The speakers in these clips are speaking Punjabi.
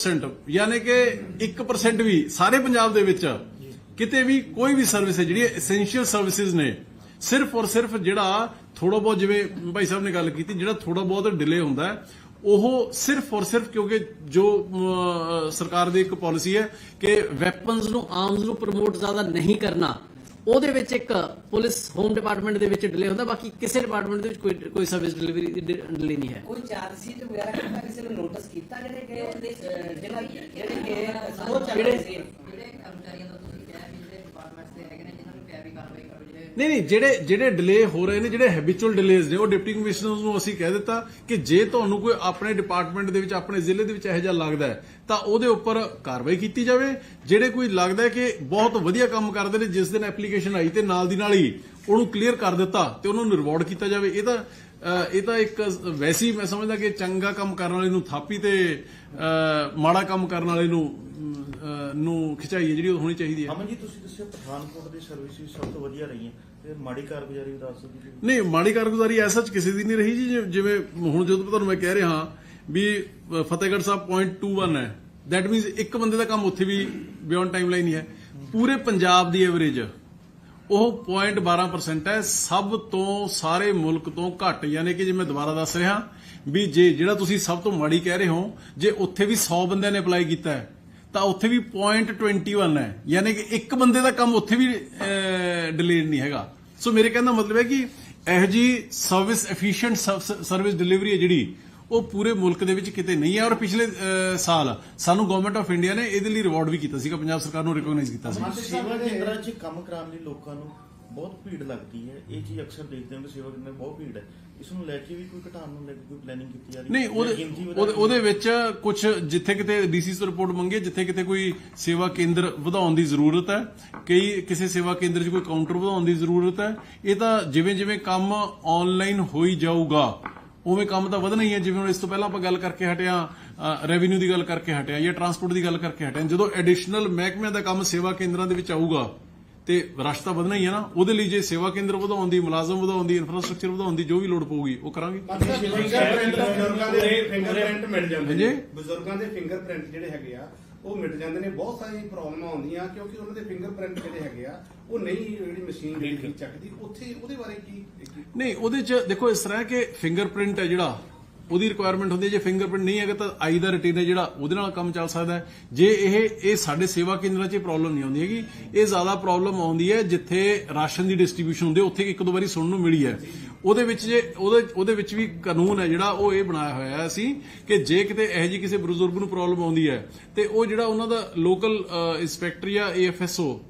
percent, ਯਾਨੀ ਕਿ 1% ਵੀ ਸਾਰੇ ਪੰਜਾਬ ਦੇ ਵਿੱਚ ਕਿਤੇ ਵੀ ਕੋਈ ਵੀ ਸਰਵਿਸ ਹੈ, ਜਿਹੜੀ ਐਸੈਂਸ਼ੀਅਲ ਸਰਵਿਸਿਜ਼ ਨੇ, ਸਿਰਫ ਔਰ ਸਿਰਫ ਜਿਹੜਾ ਥੋੜਾ ਬਹੁਤ ਜਿਵੇਂ ਭਾਈ ਸਾਹਿਬ ਨੇ ਗੱਲ ਕੀਤੀ, ਜਿਹੜਾ ਥੋੜਾ ਬਹੁਤ ਡਿਲੇ ਹੁੰਦਾ ਹੈ, ਉਹ ਸਿਰਫ ਔਰ ਸਿਰਫ ਕਿਉਂਕਿ ਜੋ ਸਰਕਾਰ ਦੀ ਇੱਕ ਪਾਲਿਸੀ ਹੈ ਕਿ ਵੈਪਨਸ ਨੂੰ ਆਰਮਸ ਨੂੰ ਪ੍ਰਮੋਟ ਜ਼ਿਆਦਾ ਨਹੀਂ ਕਰਨਾ। ਉਹਦੇ ਵਿੱਚ ਇੱਕ ਪੁਲਿਸ ਹੋਮ ਡਿਪਾਰਟਮੈਂਟ ਦੇ ਵਿੱਚ ਡਿਲੇ ਹੁੰਦਾ ਬਾਕੀ ਕਿਸੇ ਡਿਪਾਰਟਮੈਂਟ ਦੇ ਵਿੱਚ ਕੋਈ ਕੋਈ ਸਰਵਿਸ ਡਿਲੀਵਰੀ ਡਿਲੇ ਨਹੀਂ ਹੈ। ਕੋਈ ਚਾਰਜ ਸ਼ੀਟ ਵਗੈਰਾ ਕਿਤਾ ਕਿਸੇ ਨੂੰ ਨੋਟਿਸ ਕੀਤਾ ਜਿਹੜੇ ਕਿ ਉਹਦੇ ਜਿਹੜਾ ਜਿਹੜੇ ਕਿ ਉਹ ਚੱਲ ਰਹੇ ਸੀ? ਜਿਹੜੇ ਕਰਮਚਾਰੀਆਂ ਦਾ ਤੁਸੀਂ ਕਿਹਾ ਵੀ ਜਿਹੜੇ ਡਿਪਾਰਟਮੈਂਟਸ ਦੇ ਹੈਗੇ ਨੇ ਜਿਨ੍ਹਾਂ ਨੂੰ ਪਿਆਰੀ ਕਾਰਵਾਈ ਕਰੋ ਜਿਹੜੇ ਨਹੀਂ ਨਹੀਂ, ਜਿਹੜੇ ਜਿਹੜੇ ਡਿਲੇ ਹੋ ਰਹੇ ਨੇ, ਜਿਹੜੇ ਹੈਬਿਚੁਅਲ ਡਿਲੇਜ਼ ਨੇ, ਉਹ ਡਿਪਟੀ ਕਮਿਸ਼ਨਰ ਨੂੰ ਅਸੀਂ ਕਹਿ ਦਿੱਤਾ ਕਿ ਜੇ ਤੁਹਾਨੂੰ ਕੋਈ ਆਪਣੇ ਡਿਪਾਰਟਮੈਂਟ ਦੇ ਵਿੱਚ, ਆਪਣੇ ਜ਼ਿਲ੍ਹੇ ਦੇ ਵਿੱਚ ਇਹੋ ਜਿਹਾ ਲੱਗਦਾ ਹੈ, ਤਾਂ ਉਹਦੇ ਉੱਪਰ ਕਾਰਵਾਈ ਕੀਤੀ ਜਾਵੇ। ਜਿਹੜੇ ਕੋਈ ਲੱਗਦਾ ਹੈ ਕਿ ਬਹੁਤ ਵਧੀਆ ਕੰਮ ਕਰਦੇ ਨੇ, ਜਿਸ ਦਿਨ ਐਪਲੀਕੇਸ਼ਨ ਆਈ ਤੇ ਨਾਲ ਦੀ ਨਾਲ ਹੀ ਉਹਨੂੰ ਕਲੀਅਰ ਕਰ ਦਿੱਤਾ ਤੇ ਉਹਨੂੰ ਨੂੰ ਰਿਵਾਰਡ ਕੀਤਾ ਜਾਵੇ, ਇਹ ਤਾਂ ਇਹ ਤਾਂ ਇੱਕ ਵੈਸੀ ਮੈਂ ਸਮਝਦਾ ਕਿ ਚੰਗਾ ਕੰਮ ਕਰਨ ਵਾਲੇ ਨੂੰ ਥਾਪੀ ਤੇ ਮਾੜਾ ਕੰਮ ਕਰਨ ਵਾਲੇ ਨੂੰ ਨੂੰ ਖਿਚਾਈ ਹੈ ਜਿਹੜੀ ਉਹ ਹੋਣੀ ਚਾਹੀਦੀ ਹੈ। ਅਮਨ ਜੀ ਤੁਸੀਂ ਦੱਸਿਆ ਪਠਾਨਕੋਟ ਦੀ ਸਰਵਿਸਿਜ਼ ਸਭ ਤੋਂ ਵਧੀਆ ਰਹੀਆਂ ਤੇ ਮਾੜੀ ਕਾਰਗੁਜ਼ਾਰੀ ਵੀ ਦੱਸ ਦਿਓ ਨਹੀਂ ਮਾੜੀ ਕਾਰਗੁਜ਼ਾਰੀ ਐਸਾ ਚ ਕਿਸੇ ਦੀ ਨਹੀਂ ਰਹੀ ਜੀ ਜਿਵੇਂ ਹੁਣ ਜਦੋਂ ਤੁਹਾਨੂੰ ਮੈਂ ਕਹਿ ਰਿਹਾ ਹਾਂ ਵੀ ਫਤਿਹਗੜ੍ਹ ਸਾਹਿਬ 0.21 ਹੈ। ਦੈਟ ਮੀਨਸ ਇੱਕ ਬੰਦੇ ਦਾ ਕੰਮ ਉੱਥੇ ਵੀ ਬਿਯੋਂਡ ਟਾਈਮਲਾਈਨ ਹੀ ਹੈ। ਪੂਰੇ ਪੰਜਾਬ ਦੀ ਐਵਰੇਜ ਉਹ 0.12% ਹੈ। ਸਭ ਤੋਂ ਸਾਰੇ ਮੁਲਕ ਤੋਂ ਘੱਟ ਯਾਨੀ ਕਿ ਜੇ ਮੈਂ ਦੁਬਾਰਾ ਦੱਸ ਰਿਹਾ ਵੀ ਜੇ ਜਿਹੜਾ ਤੁਸੀਂ ਸਭ ਤੋਂ ਮਾੜੀ ਕਹਿ ਰਹੇ ਹੋ ਜੇ ਉੱਥੇ ਵੀ 100 ਬੰਦਿਆਂ ਨੇ ਅਪਲਾਈ ਕੀਤਾ ਹੈ ਤਾਂ ਉੱਥੇ ਵੀ 0.21 ਹੈ। ਯਾਨੀ ਕਿ ਇੱਕ ਬੰਦੇ ਦਾ ਕੰਮ ਉੱਥੇ ਵੀ ਡਿਲੇਡ ਨਹੀਂ ਹੈਗਾ। ਸੋ ਮੇਰੇ ਕਹਿਣ ਮਤਲਬ ਹੈ ਕਿ ਇਹ ਜੀ ਸਰਵਿਸ ਐਫੀਸ਼ੀਐਂਟ ਸਰਵਿਸ ਡਿਲੀਵਰੀ ਹੈ ਜਿਹੜੀ, ਉਹ ਪੂਰੇ ਮੁਲਕ ਦੇ ਵਿੱਚ ਕਿਤੇ ਨਹੀਂ ਹੈ। ਔਰ ਪਿਛਲੇ ਸਾਲ ਸਾਨੂੰ ਗਵਰਨਮੈਂਟ ਆਫ ਇੰਡੀਆ ਨੇ ਇਹਦੇ ਲਈ ਰਿਵਾਰਡ ਵੀ ਕੀਤਾ ਸੀਗਾ। ਪੰਜਾਬ ਸਰਕਾਰ ਨੂੰ ਰਿਕਗਨਾਈਜ਼ ਕੀਤਾ ਸੀ। ਸੇਵਾ ਕੇਂਦਰਾਂ 'ਚ ਕੰਮ ਕਰਾਉਣ ਲਈ ਲੋਕਾਂ ਨੂੰ ਬਹੁਤ ਭੀੜ ਲੱਗਦੀ ਹੈ। ਇਹ ਚੀਜ਼ ਅਕਸਰ ਦੇਖਦੇ ਹਾਂ ਕਿ ਸੇਵਾ ਕੇਂਦਰ ਬਹੁਤ ਭੀੜ ਹੈ। ਇਸ ਨੂੰ ਲੈ ਕੇ ਵੀ ਕੋਈ ਘਟਾਉਣ ਨੂੰ ਲੈ ਕੇ ਕੋਈ ਪਲੈਨਿੰਗ ਕੀਤੀ ਜਾ ਰਹੀ ਨਹੀਂ ਉਹਦੇ ਉਹਦੇ- ਵਿੱਚ ਕੁਝ ਜਿੱਥੇ ਕਿਤੇ ਡੀਸੀ ਤੋਂ ਰਿਪੋਰਟ ਮੰਗੀ ਜਿੱਥੇ ਕਿਤੇ ਕੋਈ ਸੇਵਾ ਕੇਂਦਰ ਵਧਾਉਣ ਦੀ ਜ਼ਰੂਰਤ ਹੈ। ਕਈ ਕਿਸੇ ਸੇਵਾ ਕੇਂਦਰ 'ਚ ਕੋਈ ਕਾਊਂਟਰ ਵਧਾਉਣ ਦੀ ਜ਼ਰੂਰਤ ਹੈ। ਇਹ ਤਾਂ ਜਿਵੇਂ ਜਿਵੇਂ ਕੰਮ ਆਨਲਾਈਨ ਹੋਈ ਜਾਊਗਾ ਉਵੇਂ ਕੰਮ ਤਾਂ ਵਧਣਾ ਹੀ ਹੈ। ਜਿਵੇਂ ਹੁਣ ਇਸ ਤੋਂ ਪਹਿਲਾਂ ਆਪਾਂ ਗੱਲ ਕਰਕੇ ਹਟਿਆ ਰੈਵਨਿਊ ਦੀ ਗੱਲ ਕਰਕੇ ਹਟਿਆ ਜਾਂ ਟਰਾਂਸਪੋਰਟ ਦੀ ਗੱਲ ਕਰਕੇ ਹਟਿਆ ਜਦੋਂ ਐਡੀਸ਼ਨਲ ਮਹਿਕਮਿਆਂ ਦਾ ਕੰਮ ਸੇਵਾ ਕੇਂਦਰਾਂ ਦੇ ਵਿੱਚ ਆਊਗਾ ਤੇ ਰਸ਼ ਤਾਂ ਵਧਣਾ ਹੀ ਹੈ ਨਾ ਉਹਦੇ ਲਈ ਜੇ ਸੇਵਾ ਕੇਂਦਰ ਵਧਾਉਣ ਦੀ ਮੁਲਾਜ਼ਮ ਵਧਾਉਣ ਦੀ ਇਨਫਰਾਸਟ੍ਰਕਚਰ ਵਧਾਉਣ ਦੀ ਜੋ ਵੀ ਲੋੜ ਪਊਗੀ ਉਹ ਕਰਾਂਗੇ। ਬਜ਼ੁਰਗਾਂ ਦੇ ਫਿੰਗਰਪ੍ਰਿੰਟ ਮਿਟ ਜਾਂਦੇ ਨੇ। ਹਾਂਜੀ। ਬਜ਼ੁਰਗਾਂ ਦੇ ਫਿੰਗਰਪ੍ਰਿੰਟ ਜਿਹੜੇ ਹੈਗੇ ਆ ਉਹ ਮਿਟ ਜਾਂਦੇ ਨੇ। ਬਹੁਤ ਸਾਰੀ ਪ੍ਰੋਬਲਮਾਂ ਆਉਂਦੀਆਂ ਕਿਉਂਕਿ ਉਹਨਾਂ ਦੇ ਫਿੰਗਰਪ੍ਰਿੰਟ ਜਿਹੜੇ ਹੈਗੇ ਆ ਉਹ ਨਹੀਂ ਜਿਹੜੀ ਮਸ਼ੀਨ ਜਿਹੜੀ ਚੱਕਦੀ ਉੱਥੇ ਉਹਦੇ ਬਾਰੇ ਕੀ ਕੀ- ਨਹੀਂ ਉਹਦੇ ਚ ਦੇਖੋ ਇਸ ਤਰ੍ਹਾਂ ਕਿ ਫਿੰਗਰਪ੍ਰਿੰਟ ਹੈ ਜਿਹੜਾ ਉਹਦੀ ਰਿਕੁਆਇਰਮੈਂਟ ਹੁੰਦੀ ਹੈ, ਜੇ ਫਿੰਗਰਪ੍ਰਿੰਟ ਨਹੀਂ ਹੈਗਾ ਤਾਂ ਆਈ ਦਾ ਰਟੀਨ ਹੈ ਜਿਹੜਾ ਉਹਦੇ ਨਾਲ ਕੰਮ ਚੱਲ ਸਕਦਾ ਹੈ। ਜੇ ਇਹ ਇਹ ਸਾਡੇ ਸੇਵਾ ਕੇਂਦਰਾਂ 'ਚ ਪ੍ਰੋਬਲਮ ਨਹੀਂ ਆਉਂਦੀ ਹੈਗੀ, ਇਹ ਜ਼ਿਆਦਾ ਪ੍ਰੋਬਲਮ ਆਉਂਦੀ ਹੈ ਜਿੱਥੇ ਰਾਸ਼ਨ ਦੀ ਡਿਸਟ੍ਰੀਬਿਊਸ਼ਨ ਹੁੰਦੀ ਹੈ, ਉੱਥੇ ਇੱਕ ਦੋ ਵਾਰੀ ਸੁਣਨ ਨੂੰ ਮਿਲੀ ਹੈ। ਉਹਦੇ ਵਿੱਚ ਜੇ, ਉਹਦੇ ਉਹਦੇ ਵਿੱਚ ਵੀ ਕਾਨੂੰਨ ਹੈ ਜਿਹੜਾ, ਉਹ ਇਹ ਬਣਾਇਆ ਹੋਇਆ ਹੈ ਅਸੀਂ ਕਿ ਜੇ ਕਿਤੇ ਇਹੋ ਜਿਹੀ ਕਿਸੇ ਬਜ਼ੁਰਗ ਨੂੰ ਪ੍ਰੋਬਲਮ ਆਉਂਦੀ ਹੈ ਤੇ ਉਹ ਜਿਹੜਾ ਉਹਨਾਂ ਦਾ ਲੋਕਲ ਇੰਸਪੈਕਟਰ ਜਾਂ ਏਐਫਐਸਓ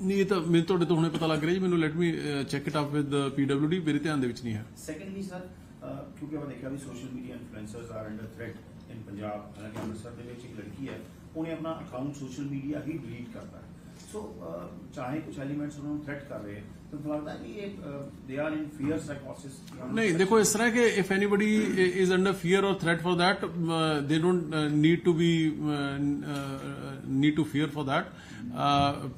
ਨਹੀਂ, ਇਹ ਤਾਂ ਮੈਨੂੰ ਤੁਹਾਡੇ ਤੋਂ ਹੁਣੇ ਪਤਾ ਲੱਗ ਰਿਹਾ ਜੀ, ਮੈਨੂੰ let me check it up with PWD ਮੇਰੇ ਧਿਆਨ ਦੇ ਵਿੱਚ ਨਹੀਂ ਹੈ। ਸੈਕੰਡਲੀ ਸਰ ਕਿਉਂਕਿ ਆਪਾਂ ਦੇਖਿਆ ਵੀ social media influencers are under threat in Punjab ਹਾਲਾਂਕਿ ਅੰਮ੍ਰਿਤਸਰ ਦੇ ਵਿੱਚ ਇੱਕ ਲੜਕੀ ਹੈ, ਉਹਨੇ ਆਪਣਾ ਅਕਾਊਂਟ ਸੋਸ਼ਲ ਮੀਡੀਆ ਹੀ ਡਿਲੀਟ ਕਰਤਾ। ਸੋ ਚਾਹੇ ਕੁਝ ਐਲੀਮੈਂਟਸ ਉਹਨਾਂ ਨੂੰ ਥ੍ਰੈਟ ਕਰ ਰਹੇ ਤਾਂ ਨਹੀਂ ਦੇਖੋ, ਇਸ ਤਰ੍ਹਾਂ ਕਿ if anybody is under fear or threat for that they don't need to be need to fear for that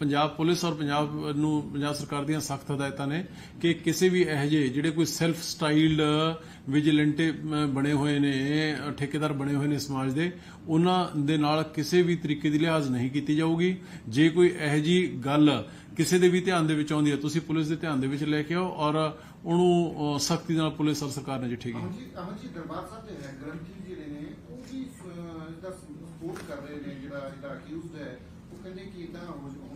Punjab police ਔਰ ਪੰਜਾਬ ਨੂੰ, ਪੰਜਾਬ ਸਰਕਾਰ ਦੀਆਂ ਸਖਤ ਹਦਾਇਤਾਂ ਨੇ ਕਿ ਕਿਸੇ ਵੀ ਅਹਜੇ ਜਿਹੜੇ ਕੋਈ ਸੈਲਫ ਸਟਾਈਲਡ ਵਿਜੀਲੈਂਟ ਬਣੇ ਹੋਏ ਨੇ, ਠੇਕੇਦਾਰ ਬਣੇ ਹੋਏ ਨੇ ਸਮਾਜ ਦੇ, ਉਹਨਾਂ ਦੇ ਨਾਲ ਕਿਸੇ ਵੀ ਤਰੀਕੇ ਦੀ ਲਿਹਾਜ਼ ਨਹੀਂ ਕੀਤੀ ਜਾਊਗੀ। ਜੇ ਕੋਈ ਅਹਜੀ ਗੱਲ ਕਿਸੇ ਦੇ ਵੀ ਧਿਆਨ ਦੇ ਵਿੱਚ ਆਉਂਦੀ ਹੈ ਤੁਸੀਂ ਪੁਲਿਸ ਦੇ ਧਿਆਨ ਦੇ ਵਿੱਚ ਲੈ ਕੇ ਆਓ ਔਰ ਉਹਨੂੰ ਸਖਤੀ ਨਾਲ ਪੁਲਿਸ ਔਰ ਸਰਕਾਰ ਨੇ ਜਿੱਠੇਗੀ ਅਮਨ ਜੀ ਅਮਨ ਜੀ ਦਰਬਾਰ ਸਾਹਿਬ ਦੇ ਹੈ ਗ੍ਰੰਥੀ ਜਿਹੜੇ ਨੇ ਉਹ ਵੀ ਇਹਦਾ ਸਪੋਰਟ ਕਰ ਰਹੇ ਨੇ ਜਿਹੜਾ ਇਹਦਾ ਅਕਿਊਜ਼ਡ ਹੈ। ਉਹ ਕਹਿੰਦੇ ਕਿ ਇਦਾਂ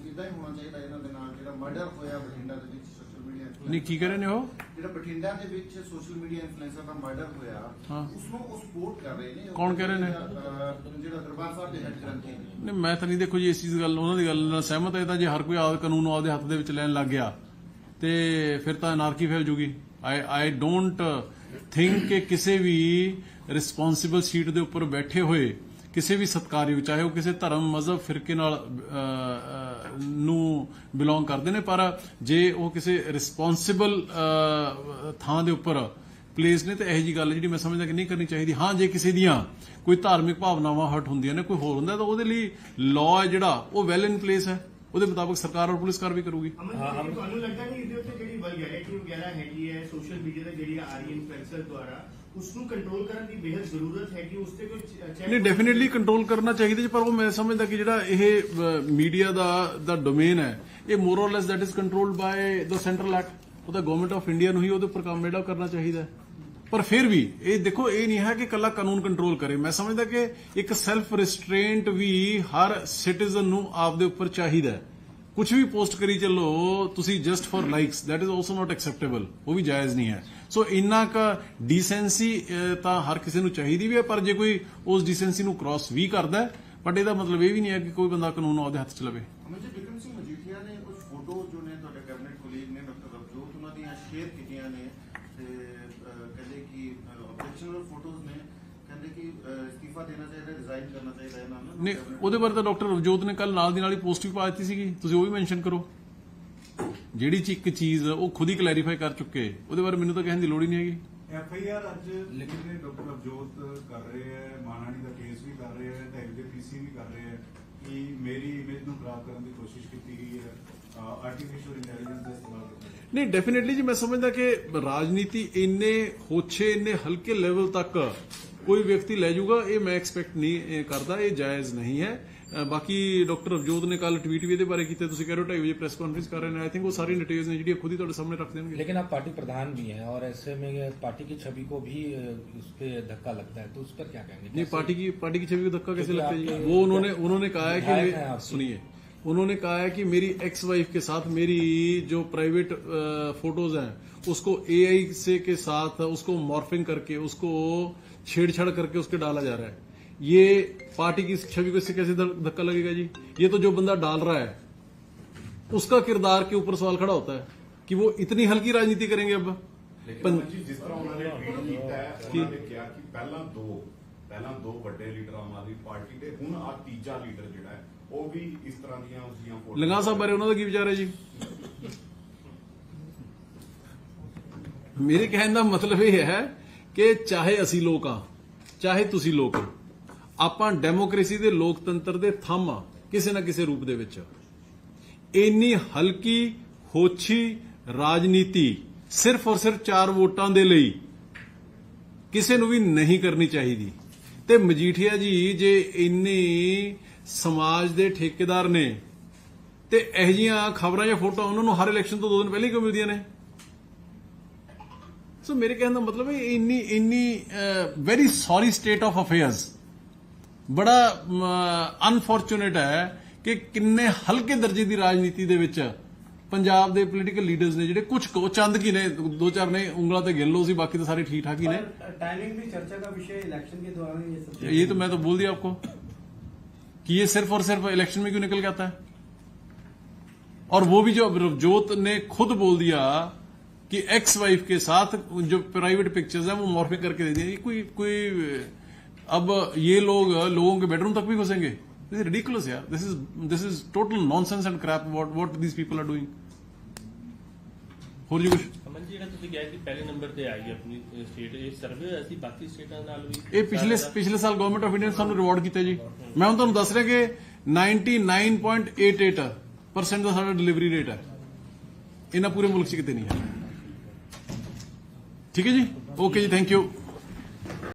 ਇਦਾਂ ਹੀ ਹੋਣਾ ਚਾਹੀਦਾ ਇਹਨਾਂ ਦੇ ਨਾਲ ਜਿਹੜਾ ਮਰਡਰ ਹੋਇਆ ਬਠਿੰਡਾ ਦੇ ਵਿੱਚ ਸੋਸ਼ਲ ਮੀਡੀਆ ਨਹੀਂ ਕੀ ਕਰ ਰਹੇ ਨੇ ਉਹ? ਜਿਹੜਾ ਬਠਿੰਡਾ ਦੇ ਵਿੱਚ ਸੋਸ਼ਲ ਮੀਡੀਆ ਇਨਫਲੂਐਂਸਰ ਦਾ ਮਰਡਰ ਹੋਇਆ ਹਾਂ। ਉਸ ਨੂੰ ਉਹ ਸਪੋਰਟ ਕਰ ਰਹੇ ਨੇ ਕੌਣ ਕਹਿ ਰਹੇ ਨੇ? ਅਹ, ਜਿਹੜਾ ਦਰਬਾਰ ਸਾਹਿਬ ਦੇ ਹੈਡ ਗ੍ਰੰਥੀ ਨੇ ਨਹੀਂ ਮੈਂ ਤਾਂ ਨਹੀਂ ਦੇਖੋ ਜੀ ਇਸ ਚੀਜ਼ ਗੱਲ ਉਹਨਾਂ ਦੀ ਗੱਲ ਨਾਲ ਸਹਿਮਤ ਹੈ ਤਾਂ ਜੇ ਹਰ ਕੋਈ ਆਦ ਕਾਨੂੰਨ ਨੂੰ ਆਪਦੇ ਹੱਥ ਦੇ ਵਿੱਚ ਲੈਣ ਲੱਗ ਗਿਆ ਤੇ ਫਿਰ ਤਾਂ ਅਨਾਰਕੀ ਫੈਲ ਜੂਗੀ ਆਈ ਆਈ ਡੋਨਟ ਥਿੰਕ ਕਿ ਕਿਸੇ ਵੀ ਰਿਸਪੌਂਸਿਬਲ ਸੀਟ ਦੇ ਉੱਪਰ ਬੈਠੇ ਹੋਏ ਕਿਸੇ ਵੀ ਸਤਕਾਰਯੋਗ ਚਾਹੇ ਉਹ ਕਿਸੇ ਧਰਮ ਮਜ਼ਹਬ ਫਿਰਕੇ ਨਾਲ ਨੂੰ ਬਿਲੋਂਗ ਕਰਦੇ ਨੇ ਪਰ ਜੇ ਉਹ ਕਿਸੇ ਰਿਸਪੌਂਸਿਬਲ ਥਾਂ ਦੇ ਉੱਪਰ ਪਲੇਸ ਨੇ ਤੇ ਇਹੋ ਜੀ ਗੱਲ ਜਿਹੜੀ ਮੈਂ ਸਮਝਦਾ ਕਿ ਨਹੀਂ ਕਰਨੀ ਚਾਹੀਦੀ। ਹਾਂ ਜੇ ਕਿਸੇ ਦੀਆਂ ਕੋਈ ਧਾਰਮਿਕ ਭਾਵਨਾਵਾਂ ਹਟ ਹੁੰਦੀਆਂ ਨੇ ਕੋਈ ਹੋਰ ਹੁੰਦਾ ਤਾਂ ਉਹਦੇ ਲਈ ਲਾਅ ਹੈ ਜਿਹੜਾ ਉਹ ਵੈਲ ਇਨ ਪਲੇਸ ਹੈ। ਉਹਦੇ ਮੁਤਾਬਕ ਸਰਕਾਰ ਔਰ ਪੁਲਿਸ ਕਾਰਵਾਈ ਕਰੂਗੀ। ਤੁਹਾਨੂੰ ਲੱਗਦਾ ਨਹੀਂ ਇਹਦੇ ਉੱਤੇ ਜਿਹੜੀ ਵਲਗੈਰਿਟੀ ਵਗੈਰਾ ਹੈਗੀ ਹੈ ਸੋਸ਼ਲ ਮੀਡੀਆ ਤੇ ਜਿਹੜੀ ਆ ਰਹੀ ਇਨਫਲੂਐਂਸਰ ਦੁਆਰਾ ਉਸ ਨੂੰ ਕੰਟਰੋਲ ਕਰਨ ਦੀ ਬੇहद ਜ਼ਰੂਰਤ ਹੈ ਕਿ ਉਸ ਤੇ ਕੋਈ ਨਹੀਂ ਡੈਫੀਨਿਟਲੀ ਕੰਟਰੋਲ ਕਰਨਾ ਚਾਹੀਦਾ ਪਰ ਉਹ ਮੈਂ ਸਮਝਦਾ ਕਿ ਜਿਹੜਾ ਇਹ ਮੀਡੀਆ ਦਾ ਦਾ ਡੋਮੇਨ ਹੈ, ਇਹ more or less that is controlled by the central act ਉਹ ਤਾਂ ਗਵਰਨਮੈਂਟ ਆਫ ਇੰਡੀਆ ਨੂੰ ਹੀ ਉਹਦੇ ਉੱਪਰ ਕੰਮ ਜਿਹੜਾ ਕਰਨਾ ਚਾਹੀਦਾ ਪਰ ਫਿਰ ਵੀ, ਇਹ ਦੇਖੋ, ਇਹ ਨਹੀਂ ਹੈ ਕਿ ਕੱਲਾ ਕਾਨੂੰਨ ਕੰਟਰੋਲ ਕਰੇ। ਮੈਂ ਸਮਝਦਾ ਕਿ ਇੱਕ ਸੈਲਫ ਰਿਸਟ੍ਰੇਂਟ ਵੀ ਹਰ ਸਿਟੀਜ਼ਨ ਨੂੰ ਆਪਦੇ ਉੱਪਰ ਚਾਹੀਦਾ ਕੁਝ ਵੀ ਪੋਸਟ ਕਰੀ ਚੱਲੋ, ਤੁਸੀਂ just for likes that is also not acceptable ਉਹ ਵੀ ਜਾਇਜ਼ ਨਹੀਂ ਹੈ। ਸੋ ਇੰਨਾ ਕ ਡੀਸੈਂਸੀ ਤਾਂ ਹਰ ਕਿਸੇ ਨੂੰ ਚਾਹੀਦੀ ਵੀ ਹੈ ਪਰ ਜੇ ਕੋਈ ਉਸ ਡੀਸੈਂਸੀ ਨੂੰ ਕ੍ਰਾਸ ਵੀ ਕਰਦਾ ਬਟ ਇਹਦਾ ਮਤਲਬ ਇਹ ਵੀ ਨਹੀਂ ਹੈ ਕਿ ਕੋਈ ਬੰਦਾ ਕਾਨੂੰਨ ਉਹਦੇ ਹੱਥ 'ਚ ਲਵੇ। ਸਿੰਘ ਮਜੀਠੀਆ ਨੇ ਕੁਝ ਫੋਟੋ ਜੋ ਨੇ ਤੁਹਾਡੇ ਕੈਬਨਿਟ ਕੋਲੀਗ ਨੇ ਡਾਕਟਰ ਰਵਜੋਤ ਉਹਨਾਂ ਦੀਆਂ ਸ਼ੇਅਰ ਕੀਤੀਆਂ ਨੇ ਤੇ ਅਹ, ਕਹਿੰਦੇ ਕਿ ਆਬਜੈਕਸ਼ਨਲ ਫੋਟੋਜ਼ ਨੇ ਕਹਿੰਦੇ ਕਿ ਅਹ, ਅਸਤੀਫਾ ਦੇਣਾ ਚਾਹੀਦਾ ਰਿਜ਼ਾਈਨ ਕਰਨਾ ਚਾਹੀਦਾ ਇਹਨਾਂ ਨੂੰ। ਨਹੀਂ ਉਹਦੇ ਬਾਰੇ ਤਾਂ ਡਾਕਟਰ ਰਵਜੋਤ ਨੇ ਕੱਲ ਨਾਲ ਦੀ ਨਾਲ ਹੀ ਪੋਸਟ ਵੀ ਪਾ ਦਿੱਤੀ ਸੀਗੀ। ਤੁਸੀਂ ਉਹ ਵੀ ਮੈਂਸ਼ਨ ਕਰੋ। ਜਿਹੜੀ ਚ ਇੱਕ ਚੀਜ਼ ਉਹ ਖੁਦ ਹੀ ਕਲੈਰੀਫਾਈ ਕਰ ਚੁੱਕੇ ਉਹਦੇ ਬਾਰੇ ਮੈਨੂੰ ਤਾਂ ਕਹਿਣ ਦੀ ਲੋੜ ਹੀ ਨਹੀਂ ਹੈਗੀ। ਐਫ ਆਈ ਆਰ ਅੱਜ ਲਿਖਦੇ ਡਾਕਟਰ ਅਬਜੋਤ ਕਰ ਰਹੇ ਹੈ ਮਾਨਾਣੀ ਦਾ ਕੇਸ ਵੀ ਕਰ ਰਹੇ ਹੈ ਤੇ ਪੀਸੀ ਵੀ ਕਰ ਰਹੇ ਹੈ ਕਿ ਮੇਰੀ ਇਮੇਜ ਨੂੰ ਖਰਾਬ ਕਰਨ ਦੀ ਕੋਸ਼ਿਸ਼ ਕੀਤੀ ਗਈ ਹੈ ਆਰਟੀਫੀਸ਼ੀਅਲ ਇੰਟੈਲੀਜੈਂਸ ਦਾ ਇਸਤੇਮਾਲ ਗਿਆ ਨਹੀਂ ਡੈਫੀਨਿਟਲੀ ਜੀ ਮੈਂ ਸਮਝਦਾ ਕਿ ਰਾਜਨੀਤੀ ਇੰਨੇ ਹੋਛੇ ਇੰਨੇ ਹਲਕੇ ਲੈਵਲ ਤੱਕ ਕੋਈ ਵਿਅਕਤੀ ਲੈ ਜਾਊਗਾ ਇਹ ਮੈਂ ਐਕਸਪੈਕਟ ਨਹੀਂ ਕਰਦਾ ਇਹ ਜਾਇਜ਼ ਨਹੀਂ ਹੈ। ਬਾਕੀ ਡਾਕਟਰ ਅਵਜੋਤ ਨੇ ਕੱਲ ਟਵੀਟ ਵੀ ਇਹਦੇ ਬਾਰੇ ਕੀਤੇ ਤੁਸੀਂ ਕਹਿ ਰਹੇ ਹੋ 2:30 ਵਜੇ ਪ੍ਰੈਸ ਕਾਨਫਰੰਸ ਕਰ ਰਹੇ ਨੇ ਆਈ ਥਿੰਕ ਉਹ ਸਾਰੀ ਡਿਟੇਲਸ ਨੇ ਜਿਹੜੀਆਂ ਖੁਦ ਹੀ ਤੁਹਾਡੇ ਸਾਹਮਣੇ ਰੱਖ ਦੇਣਗੇ लेकिन आप पार्टी प्रधान भी हैं और ऐसे में ये पार्टी की छवि को भी अ, उस पर धक्का लगता है तो उस पर क्या कहेंगे नहीं पार्टी की पार्टी की छवि को धक्का कैसे क्योंकि लगता है जी आपके वो उन्होंने उन्होंने कहा है कि विधायक हैं मे- आप। सुनिए उन्होंने कहा है कि मेरी एक्स वाइफ के साथ मेरी जो प्राइवेट फोटोज हैं उसको एआई से के साथ उसको मॉर्फिंग करके उसको छेड़छाड़ करके उसके डाला जा रहा है ये पार्टी की छवि को इससे कैसे ध- धक्का लगेगा जी ये तो जो बंदा डाल रहा है उसका किरदार के ऊपर सवाल खड़ा होता है कि वो इतनी हल्की राजनीति करेंगे अब ਲੇਕਿਨ पं- ਅਮਨ ਜੀ ਜਿਸ ਤਰ੍ਹਾਂ ਉਹਨਾਂ ਨੇ ਟਵੀਟ ਕੀਤਾ ਹੈ ਉਹਨਾਂ ਨੇ ਕਿਹਾ ਕਿ ਪਹਿਲਾਂ ਦੋ ਪਹਿਲਾਂ ਦੋ ਵੱਡੇ ਲੀਡਰ ਆਮ ਆਦਮੀ ਪਾਰਟੀ ਦੇ ਹੁਣ ਆ ਤੀਜਾ ਲੀਡਰ ਜਿਹੜਾ ਹੈ ਉਹ ਵੀ ਇਸ ਤਰ੍ਹਾਂ ਦੀਆਂ ਉਸ ਦੀਆਂ ਫੋਟੋਆਂ ਲੰਗਾ ਸਾਹਿਬ ਬਾਰੇ ਉਹਨਾਂ ਦਾ ਕੀ ਵਿਚਾਰ ਹੈ ਜੀ ਮੇਰੇ ਕਹਿਣ ਦਾ ਮਤਲਬ ਇਹ ਹੈ ਕਿ ਚਾਹੇ ਅਸੀਂ ਲੋਕ ਆ ਚਾਹੇ ਤੁਸੀਂ ਲੋਕ ਹੋ ਆਪਾਂ ਡੈਮੋਕ੍ਰੇਸੀ ਦੇ ਲੋਕਤੰਤਰ ਦੇ ਥੰਮ ਆ, ਕਿਸੇ ਨਾ ਕਿਸੇ ਰੂਪ ਦੇ ਵਿੱਚ। ਇੰਨੀ ਹਲਕੀ, ਹੋਛੀ ਰਾਜਨੀਤੀ ਸਿਰਫ ਔਰ ਸਿਰਫ ਚਾਰ ਵੋਟਾਂ ਦੇ ਲਈ ਕਿਸੇ ਨੂੰ ਵੀ ਨਹੀਂ ਕਰਨੀ ਚਾਹੀਦੀ। ਤੇ ਮਜੀਠੀਆ ਜੀ, ਜੇ ਇੰਨੀ ਸਮਾਜ ਦੇ ਠੇਕੇਦਾਰ ਨੇ ਤੇ ਇਹ ਜੀਆਂ ਖਬਰਾਂ ਜਾਂ ਫੋਟੋ ਉਹਨਾਂ ਨੂੰ ਹਰ ਇਲੈਕਸ਼ਨ ਤੋਂ ਦੋ ਦਿਨ ਪਹਿਲਾਂ ਹੀ ਕਿਉਂ ਮਿਲਦੀਆਂ ਨੇ? ਸੋ ਮੇਰੇ ਕਹਿਣ ਦਾ ਮਤਲਬ ਹੈ, ਇੰਨੀ ਇੰਨੀ very sorry state of affairs ਬੜਾ ਅਨਫੋਰਚੂਨੇਟ ਹੈ ਕਿ ਕਿੰਨੇ ਹਲਕੇ ਦਰਜੇ ਦੀ ਰਾਜਨੀਤੀ ਦੇ ਵਿੱਚ ਪੰਜਾਬ ਦੇ ਪੋਲੀਟੀਕਲ ਲੀਡਰਸ ਨੇ ਜਿਹੜੇ ਕੁਝ ਕੋ ਚੰਦ ਕੀ ਨੇ ਦੋ ਚਾਰ ਨੇ ਉਂਗਲਾਂ ਤੇ ਗਿਣ ਲਓ ਸੀ ਬਾਕੀ ਤਾਂ ਸਾਰੇ ਠੀਕ ਠਾਕ ही ਨੇ टाइमिंग भी चर्चा का विषय इलेक्शन के दौरान ये सब ये तो मैं तो बोल दिया आपको कि ये सिर्फ और सिर्फ इलेक्शन में क्यों निकल के आता है और वो भी जो रवजोत ने खुद बोल दिया कि एक्स वाइफ के साथ जो प्राइवेट पिक्चर्स हैं वो मॉर्फिंग करके दे दिए ये कोई कोई अब ये लोग लोगों के बेडरूम तक भी घुसेंगे दिस इज रिडिकुलस यार this is this is total nonsense and crap what what these people are doing ਹੋਰ ਜੀ ਕੁਝ ਅਮਨ ਜੀ ਜਿਹੜਾ ਤੁਸੀਂ ਕਿਹਾ ਕਿ ਪਹਿਲੇ ਨੰਬਰ ਤੇ ਆਈ ਆਪਣੀ ਸਟੇਟ ਇਹ ਸਰਵੇ ਹੋਇਆ ਸੀ ਬਾਕੀ ਸਟੇਟਾਂ ਨਾਲ ਵੀ ਇਹ ਪਿਛਲੇ ਪਿਛਲੇ ਸਾਲ ਗਵਰਨਮੈਂਟ ਆਫ ਇੰਡੀਆ ਨੇ ਸਾਨੂੰ ਰਿਵਾਰਡ ਕੀਤਾ ਜੀ ਮੈਂ ਹੁਣ ਤੁਹਾਨੂੰ ਦੱਸ ਰਿਹਾ ਕਿ 99.88% ਦਾ ਸਾਡਾ ਡਿਲੀਵਰੀ ਰੇਟ ਹੈ ਇਹਨਾਂ ਪੂਰੇ ਮੁਲਕ 'ਚ ਕਿਤੇ ਨਹੀਂ ਹੈ ਠੀਕ ਹੈ ਜੀ ਓਕੇ ਜੀ ਥੈਂਕ ਯੂ